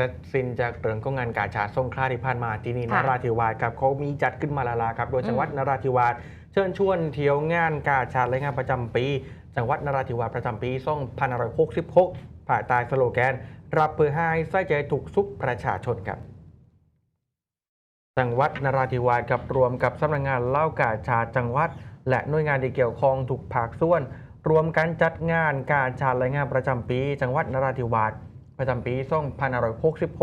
เสร็จสิ้นจากเรื่องของงานกาชาดสงขลาที่ผ่านมาที่นี่นค่ะราธิวาสครับเขามีจัดขึ้นมาและลาครับ โดยจังหวัดอืม นราธิวาสเชิญชวนเที่ยวงานกาชาดและงานประจำปี จังหวัดนราธิวาสประจำปี2566ภายใต้สโลแกน รับเพื่อให้ใส่ใจถูกสุขประชาชนครับ จังหวัดนราธิวาสกับรวมกับสำนักงานเล่ากาชาดจังหวัด และหน่วยงานที่เกี่ยวข้องทุกภาคส่วน รวมกันจัดงานการชาดและงานประจำปี จังหวัดนราธิวาส ประจำปีส่งพันอร่อย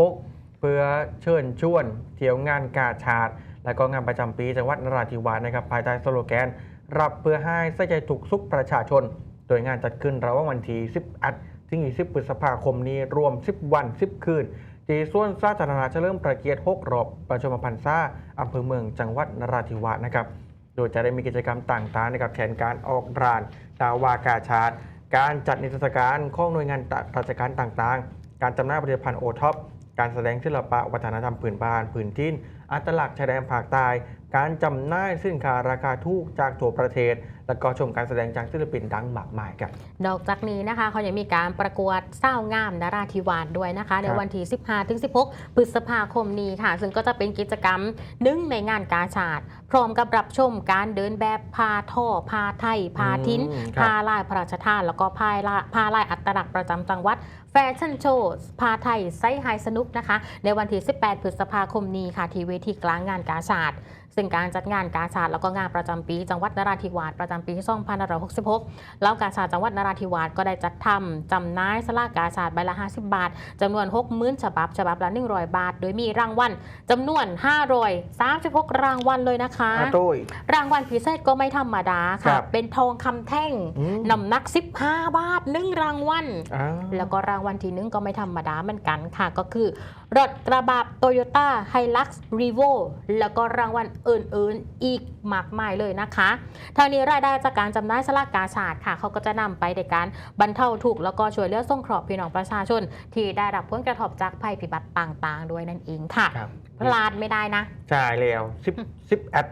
66 เพื่อเชิญชวน เที่ยวงานกาชาดและก็งานประจำปีจังหวัดนราธิวาสนะครับภายใต้สโลแกน รับเพื่อให้ใส่ใจถูกสุขประชาชน โดยงานจัดขึ้นระหว่างวันที่10ถึง20พฤษภาคมนี้รวม 10 วัน 10 คืนที่ส่วนสาธารณะเฉลิมพระเกียรติ6รอบประชมพันษาอำเภอเมืองจังหวัดนราธิวาสนะครับโดยจะได้มีกิจกรรมต่างๆนะครับแทนการออกร้านดาวากาชาดการจัดนิทรรศการข้องหน่วยงานราชการต่างๆ การจำหน่ายผลิตภัณฑ์โอท็อปการแสดงศิลปะวัฒนธรรมพื้นบ้านพื้นถิ่น อัตลักษณ์ชายแดนภาคใต้ การจำหน่ายสินค้าราคาถูกจากทั่วประเทศ และก็ชมการแสดงจากศิลปินดังมากมายครับนอกจากนี้นะคะเขายังมีการประกวดเศร้างามนาราธิวาสด้วยนะคะ ในวันที่ 15 ถึง 16 พฤษภาคมนี้ค่ะ ซึ่งก็จะเป็นกิจกรรมหนึ่งในงานกาชาดพร้อมกับรับชมการเดินแบบพาท่อพาไทยพาทิ้นอืมครับพาลายพระราชทาน แล้วก็พายลายพาลายอัตลักษณ์ประจำจังหวัดแฟชั่นโชว์พาไทยไซส์ไฮสนุกนะคะ ในวันที่ 18 พฤษภาคมนี้ค่ะที่เวทีกลางงานกาชาด ซึ่งการจัดงานกาชาดแล้วก็งานประจำปี จังหวัดนราธิวาสประจำปี2566 แล้วกาชาดจังหวัดนราธิวาสก็ได้จัดทำจำหน่ายสลากกาชาดใบละ 50 บาทจำนวน 60,000ฉบับฉบับละ 100 บาท โดยมีรางวัลจำนวน 536 รางวัลเลยนะคะอาตุ้ยรางวัลพิเศษก็ไม่ธรรมดาครัค่ะบเป็นทองคำแท่งอืมน้ำหนัก 15 บาทหนึ่งรางวัลอ่าแล้วก็รางวัลที่หนึ่งก็ไม่ธรรมดาเหมือนกันค่ะ ก็คือรถกระบะโตโยต้าไฮลักซ์รีโวแล้วก็รางวัลอื่นๆ อีกมากมายเลยนะคะทางนี้รายได้จากการจำหน่ายสลากกาชาดค่ะ เขาก็จะนำไปในการบรรเทาทุกข์แล้วก็ช่วยเหลือส่งเคราะห์พี่น้องประชาชน ที่ได้รับผลกระทบจากภัยพิบัติต่างๆ ด้วยนั่นเองค่ะ ครับพลาดไม่ได้นะ ใช่แล้ว10 10แอด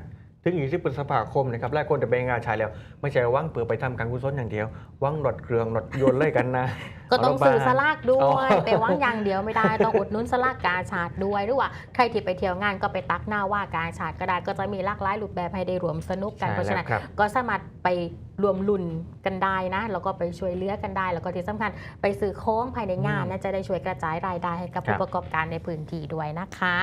ถึง20พฤษภาคมนะครับแรกคนจะไปงานชายแล้ว ไม่ใช่ว่างเปิดไปทำการกุศลอย่างเดียว ว่างรถเครื่องรถยนต์เลยกันนะ ก็ต้องซื้อสลากด้อ๋วยอไปว่างอย่างเดียวไม่ได้ ต้องอุดหนุนสลากกาชาดด้วยหรือว่าใครที่ไปเที่ยวงานก็ไปตักหน้าว่ากาชาดก็ได้ก็จะมีหลากหลายรูปแบบให้ได้รวมสนุกกันเพราะฉะนั้นครับก็สามารถไปรวมรุ่นกันได้นะแล้วก็ไปช่วยเหลือกันได้ แล้วก็ที่สำคัญไปซื้อโค้งภายในงานอืมนะจะได้ช่วยกระจายรายได้ให้กับครับผู้ประกอบการในพื้นที่ด้วยนะคะ